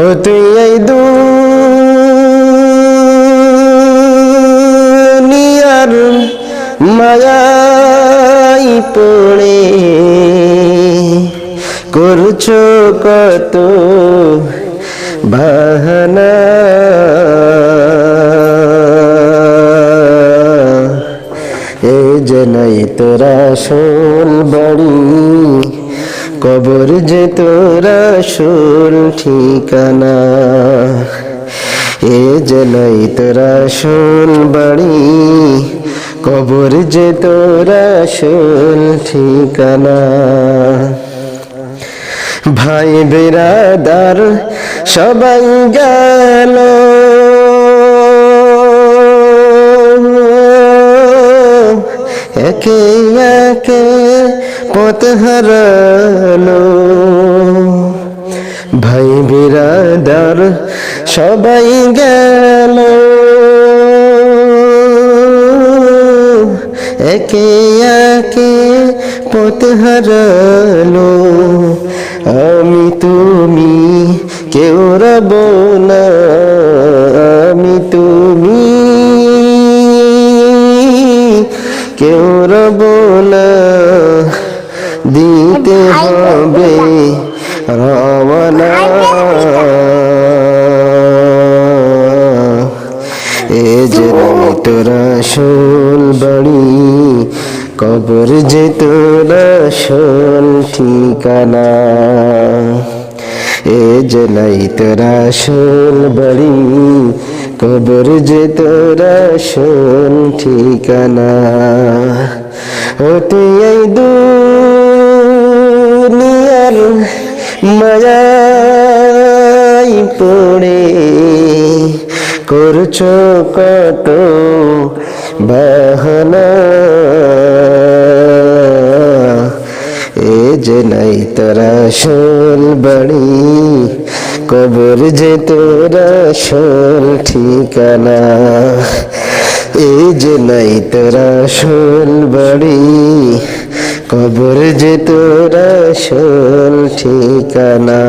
ও তুই এই দুনিয়ার মায়াই পড়ে। করছ কত বাহানা। এ জনাই তোরা শোল বাড়ি। কবর যে তোরা শোল ঠিকানা। এ জনাই তোরা শোল বাড়ি। কবর যে তোরা শোল ঠিকানা। ভাই বেরাদার সবাই গেল একে একে পথ হারালো। ভাই বিরাদার সবাই গেল। একে একে পথ হারালো। আমি তুমি কেউ রব কেউ রব না দিতে হবে রওনা। এ যে তোরা শোল বাড়ি কবর যে তোরা শোল ঠিকানা। এ যে নাই তোরা শোল বাড়ি কবর যে তোরা শোল ঠিকানা। ও তুই এই দুনিয়ার মায়াই পড়ে করছ কত বাহানা। এ যে নাই তোরা শোল বাড়ি কবর যে তোরা সোল ঠিকানা। এই যে নাই তোরা সোল বাড়ি। কবর যে তোরা সোল ঠিকানা।